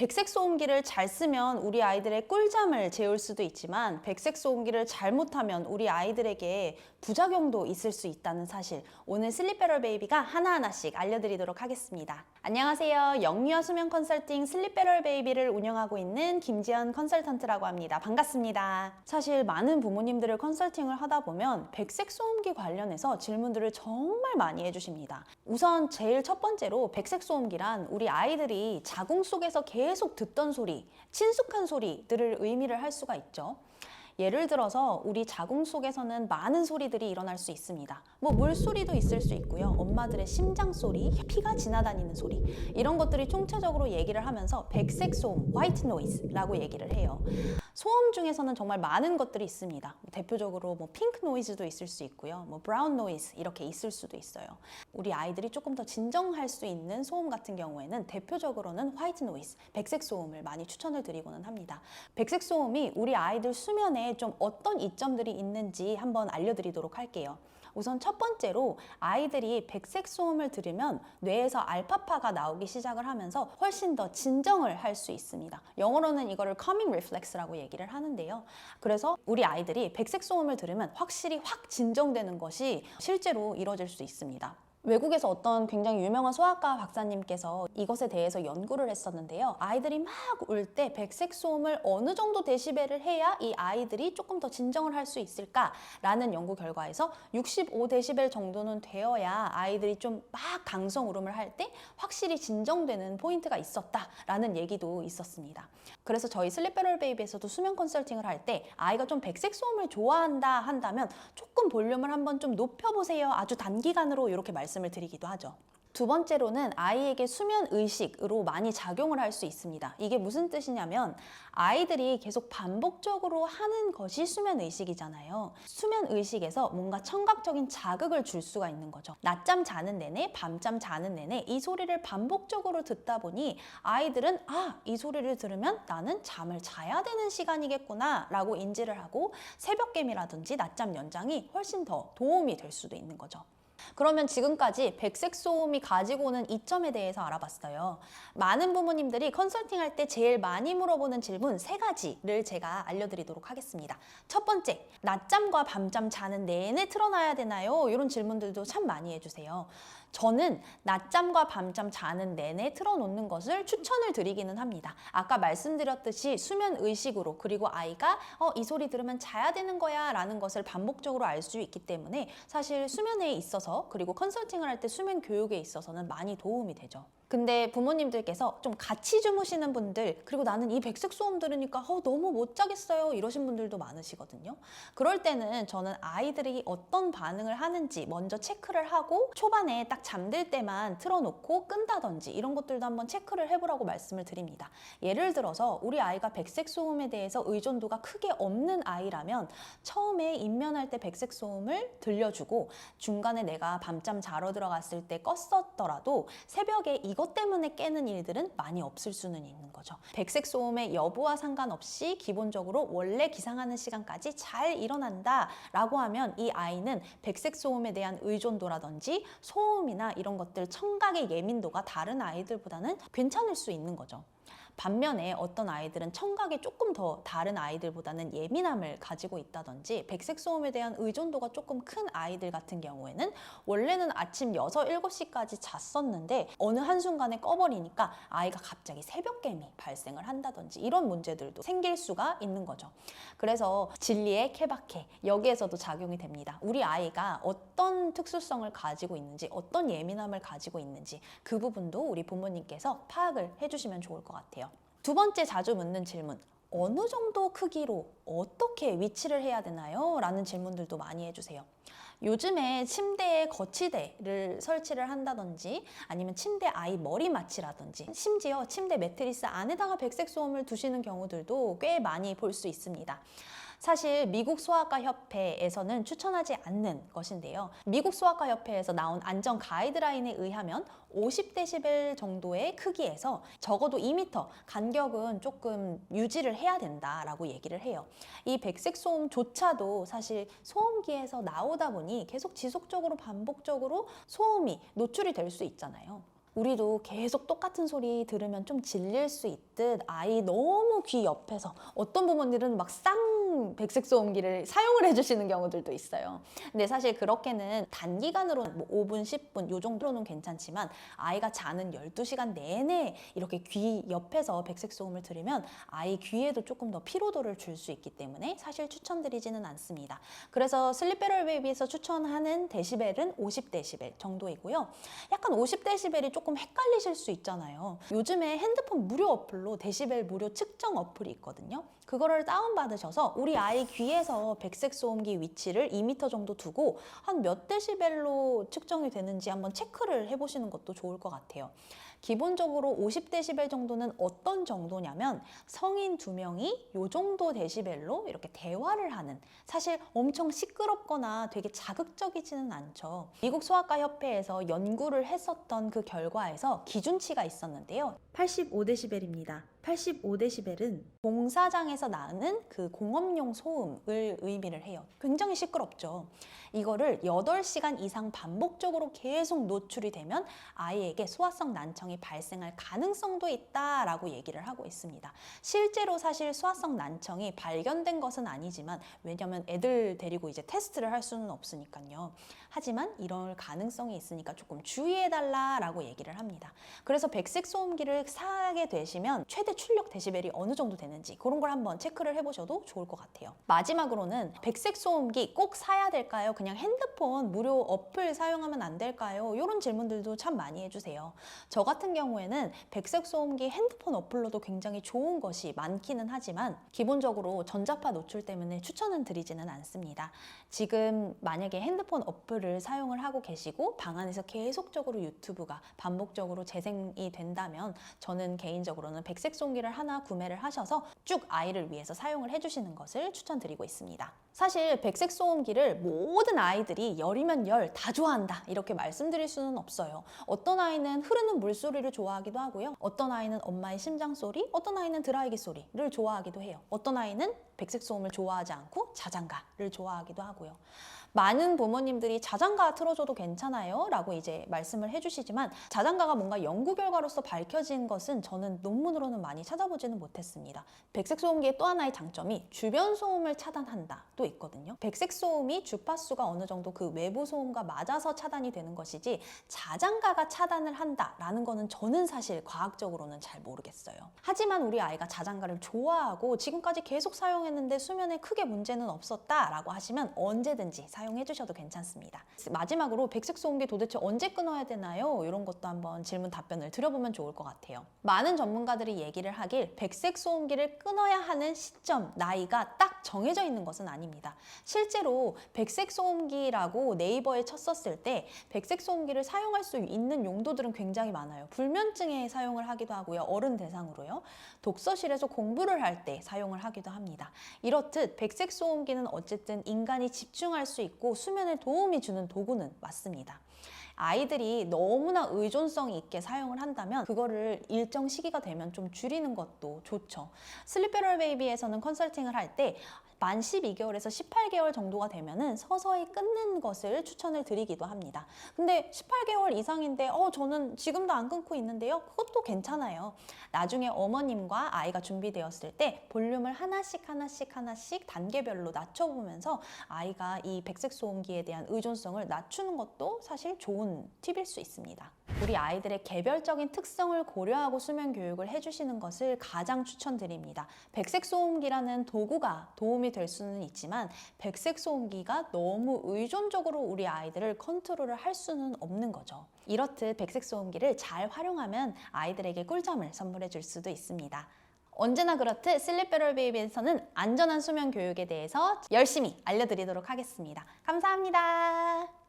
백색 소음기를 잘 쓰면 우리 아이들의 꿀잠을 재울 수도 있지만 백색 소음기를 잘못하면 우리 아이들에게 부작용도 있을 수 있다는 사실 오늘 슬립베럴 베이비가 하나하나씩 알려드리도록 하겠습니다. 안녕하세요. 영유아 수면 컨설팅 슬립베럴 베이비를 운영하고 있는 김지연 컨설턴트라고 합니다. 반갑습니다. 사실 많은 부모님들을 컨설팅을 하다 보면 백색 소음기 관련해서 질문들을 정말 많이 해주십니다. 우선 제일 첫 번째로 백색 소음기란 우리 아이들이 자궁 속에서 계속 듣던 소리, 친숙한 소리들을 의미를 할 수가 있죠. 예를 들어서 우리 자궁 속에서는 많은 소리들이 일어날 수 있습니다. 뭐 물소리도 있을 수 있고요. 엄마들의 심장 소리, 피가 지나다니는 소리 이런 것들이 총체적으로 얘기를 하면서 백색 소음, white noise라고 얘기를 해요. 소음 중에서는 정말 많은 것들이 있습니다. 뭐 대표적으로 뭐 핑크 노이즈도 있을 수 있고요. 뭐 브라운 노이즈 이렇게 있을 수도 있어요. 우리 아이들이 조금 더 진정할 수 있는 소음 같은 경우에는 대표적으로는 화이트 노이즈, 백색 소음을 많이 추천을 드리고는 합니다. 백색 소음이 우리 아이들 수면에 좀 어떤 이점들이 있는지 한번 알려드리도록 할게요. 우선 첫 번째로 아이들이 백색 소음을 들으면 뇌에서 알파파가 나오기 시작을 하면서 훨씬 더 진정을 할 수 있습니다. 영어로는 이거를 calming reflex라고 얘기를 하는데요. 그래서 우리 아이들이 백색 소음을 들으면 확실히 확 진정되는 것이 실제로 이루어질 수 있습니다. 외국에서 어떤 굉장히 유명한 소아과 박사님께서 이것에 대해서 연구를 했었는데요. 아이들이 막 울 때 백색 소음을 어느 정도 데시벨을 해야 이 아이들이 조금 더 진정을 할 수 있을까라는 연구 결과에서 65데시벨 정도는 되어야 아이들이 좀 막 강성 울음을 할 때 확실히 진정되는 포인트가 있었다라는 얘기도 있었습니다. 그래서 저희 슬립베럴 베이비에서도 수면 컨설팅을 할 때 아이가 좀 백색 소음을 좋아한다 한다면 조금 볼륨을 한번 좀 높여보세요. 아주 단기간으로 이렇게 말씀 을 드리기도 하죠. 두 번째로는 아이에게 수면 의식으로 많이 작용을 할 수 있습니다. 이게 무슨 뜻이냐면 아이들이 계속 반복적으로 하는 것이 수면 의식이잖아요. 수면 의식에서 뭔가 청각적인 자극을 줄 수가 있는 거죠. 낮잠 자는 내내, 밤잠 자는 내내 이 소리를 반복적으로 듣다 보니 아이들은 아, 이 소리를 들으면 나는 잠을 자야 되는 시간이겠구나 라고 인지를 하고 새벽개미라든지 낮잠 연장이 훨씬 더 도움이 될 수도 있는 거죠. 그러면 지금까지 백색 소음이 가지고 오는 이점에 대해서 알아봤어요. 많은 부모님들이 컨설팅 할 때 제일 많이 물어보는 질문 세 가지를 제가 알려드리도록 하겠습니다. 첫 번째, 낮잠과 밤잠 자는 내내 틀어놔야 되나요? 이런 질문들도 참 많이 해주세요. 저는 낮잠과 밤잠 자는 내내 틀어놓는 것을 추천을 드리기는 합니다. 아까 말씀드렸듯이 수면 의식으로 그리고 아이가 어, 이 소리 들으면 자야 되는 거야 라는 것을 반복적으로 알 수 있기 때문에 사실 수면에 있어서 그리고 컨설팅을 할 때 수면 교육에 있어서는 많이 도움이 되죠. 근데 부모님들께서 좀 같이 주무시는 분들 그리고 나는 이 백색 소음 들으니까 어, 너무 못 자겠어요 이러신 분들도 많으시거든요. 그럴 때는 저는 아이들이 어떤 반응을 하는지 먼저 체크를 하고 초반에 딱 잠들 때만 틀어놓고 끈다든지 이런 것들도 한번 체크를 해보라고 말씀을 드립니다. 예를 들어서 우리 아이가 백색 소음에 대해서 의존도가 크게 없는 아이라면 처음에 입면할 때 백색 소음을 들려주고 중간에 내가 밤잠 자러 들어갔을 때 껐었더라도 새벽에 이것 때문에 깨는 일들은 많이 없을 수는 있는 거죠. 백색 소음의 여부와 상관없이 기본적으로 원래 기상하는 시간까지 잘 일어난다 라고 하면 이 아이는 백색 소음에 대한 의존도라든지 소음이나 이런 것들 청각의 예민도가 다른 아이들보다는 괜찮을 수 있는 거죠. 반면에 어떤 아이들은 청각이 조금 더 다른 아이들보다는 예민함을 가지고 있다든지 백색 소음에 대한 의존도가 조금 큰 아이들 같은 경우에는 원래는 아침 6, 7시까지 잤었는데 어느 한순간에 꺼버리니까 아이가 갑자기 새벽개미 발생을 한다든지 이런 문제들도 생길 수가 있는 거죠. 그래서 진리의 케바케 여기에서도 작용이 됩니다. 우리 아이가 어떤 특수성을 가지고 있는지 어떤 예민함을 가지고 있는지 그 부분도 우리 부모님께서 파악을 해주시면 좋을 것 같아요. 두 번째 자주 묻는 질문. 어느 정도 크기로 어떻게 위치를 해야 되나요? 라는 질문들도 많이 해주세요. 요즘에 침대에 거치대를 설치를 한다든지 아니면 침대 아이 머리 맞이라든지 심지어 침대 매트리스 안에다가 백색 소음을 두시는 경우들도 꽤 많이 볼 수 있습니다. 사실 미국 소아과 협회에서는 추천하지 않는 것인데요. 미국 소아과 협회에서 나온 안전 가이드라인에 의하면 50데시벨 정도의 크기에서 적어도 2m 간격은 조금 유지를 해야 된다라고 얘기를 해요. 이 백색 소음조차도 사실 소음기에서 나오다 보니 계속 지속적으로 반복적으로 소음이 노출이 될 수 있잖아요. 우리도 계속 똑같은 소리 들으면 좀 질릴 수 있듯 아이 너무 귀 옆에서 어떤 부모님들은 막 쌍 백색 소음기를 사용을 해주시는 경우들도 있어요. 근데 사실 그렇게는 단기간으로 뭐 5분, 10분 요 정도로는 괜찮지만 아이가 자는 12시간 내내 이렇게 귀 옆에서 백색 소음을 들으면 아이 귀에도 조금 더 피로도를 줄 수 있기 때문에 사실 추천드리지는 않습니다. 그래서 슬립베럴 베이비에서 추천하는 데시벨은 50데시벨 정도이고요. 약간 50데시벨이 조금 헷갈리실 수 있잖아요. 요즘에 핸드폰 무료 어플로 데시벨 무료 측정 어플이 있거든요. 그거를 다운받으셔서 우리 아이 귀에서 백색 소음기 위치를 2m 정도 두고 한 몇 데시벨로 측정이 되는지 한번 체크를 해보시는 것도 좋을 것 같아요. 기본적으로 50데시벨 정도는 어떤 정도냐면 성인 두 명이 요 정도 데시벨로 이렇게 대화를 하는 사실 엄청 시끄럽거나 되게 자극적이지는 않죠. 미국 소아과 협회에서 연구를 했었던 그 결과에서 기준치가 있었는데요. 85데시벨입니다. 85데시벨은 공사장에서 나는 그 공업용 소음을 의미를 해요. 굉장히 시끄럽죠. 이거를 8시간 이상 반복적으로 계속 노출이 되면 아이에게 소아성 난청이 발생할 가능성도 있다라고 얘기를 하고 있습니다. 실제로 사실 소아성 난청이 발견된 것은 아니지만 왜냐면 애들 데리고 이제 테스트를 할 수는 없으니까요. 하지만 이럴 가능성이 있으니까 조금 주의해달라라고 얘기를 합니다. 그래서 백색 소음기를 사게 되시면 최대 출력 데시벨이 어느 정도 되는지 그런 걸 한번 체크를 해보셔도 좋을 것 같아요. 마지막으로는 백색 소음기 꼭 사야 될까요? 그냥 핸드폰 무료 어플 사용하면 안 될까요? 이런 질문들도 참 많이 해주세요. 저 같은 경우에는 백색 소음기 핸드폰 어플로도 굉장히 좋은 것이 많기는 하지만 기본적으로 전자파 노출 때문에 추천은 드리지는 않습니다. 지금 만약에 핸드폰 어플 을 사용을 하고 계시고 방 안에서 계속적으로 유튜브가 반복적으로 재생이 된다면 저는 개인적으로는 백색 소음기를 하나 구매를 하셔서 쭉 아이를 위해서 사용을 해주시는 것을 추천드리고 있습니다. 사실 백색 소음기를 모든 아이들이 열이면 열 다 좋아한다 이렇게 말씀드릴 수는 없어요. 어떤 아이는 흐르는 물소리를 좋아하기도 하고요. 어떤 아이는 엄마의 심장 소리, 어떤 아이는 드라이기 소리를 좋아하기도 해요. 어떤 아이는 백색 소음을 좋아하지 않고 자장가를 좋아하기도 하고요. 많은 부모님들이 자장가 틀어줘도 괜찮아요 라고 이제 말씀을 해주시지만 자장가가 뭔가 연구 결과로서 밝혀진 것은 저는 논문으로는 많이 찾아보지는 못했습니다. 백색 소음기의 또 하나의 장점이 주변 소음을 차단한다 또 있거든요. 백색 소음이 주파수가 어느 정도 그 외부 소음과 맞아서 차단이 되는 것이지 자장가가 차단을 한다라는 거는 저는 사실 과학적으로는 잘 모르겠어요. 하지만 우리 아이가 자장가를 좋아하고 지금까지 계속 사용했는데 수면에 크게 문제는 없었다라고 하시면 언제든지 사 용해 주셔도 괜찮습니다. 마지막으로 백색 소음기 도대체 언제 끊어야 되나요? 이런 것도 한번 질문 답변을 드려보면 좋을 것 같아요. 많은 전문가들이 얘기를 하길 백색 소음기를 끊어야 하는 시점, 나이가 딱 정해져 있는 것은 아닙니다. 실제로 백색 소음기라고 네이버에 쳤었을 때 백색 소음기를 사용할 수 있는 용도들은 굉장히 많아요. 불면증에 사용을 하기도 하고요. 어른 대상으로요. 독서실에서 공부를 할 때 사용을 하기도 합니다. 이렇듯 백색 소음기는 어쨌든 인간이 집중할 수 있고 수면에 도움이 주는 도구는 맞습니다. 아이들이 너무나 의존성 있게 사용을 한다면 그거를 일정 시기가 되면 좀 줄이는 것도 좋죠. 슬리페럴 베이비에서는 컨설팅을 할 때 만 12개월에서 18개월 정도가 되면은 서서히 끊는 것을 추천을 드리기도 합니다. 근데 18개월 이상인데 어 저는 지금도 안 끊고 있는데요. 그것도 괜찮아요. 나중에 어머님과 아이가 준비되었을 때 볼륨을 하나씩 하나씩 하나씩 단계별로 낮춰보면서 아이가 이 백색 소음기에 대한 의존성을 낮추는 것도 사실 좋은 팁일 수 있습니다. 우리 아이들의 개별적인 특성을 고려하고 수면 교육을 해주시는 것을 가장 추천드립니다. 백색 소음기라는 도구가 도움이 될 수는 있지만 백색 소음기가 너무 의존적으로 우리 아이들을 컨트롤을 할 수는 없는 거죠. 이렇듯 백색 소음기를 잘 활용하면 아이들에게 꿀잠을 선물해 줄 수도 있습니다. 언제나 그렇듯 슬립베럴 베이비에서는 안전한 수면 교육에 대해서 열심히 알려드리도록 하겠습니다. 감사합니다.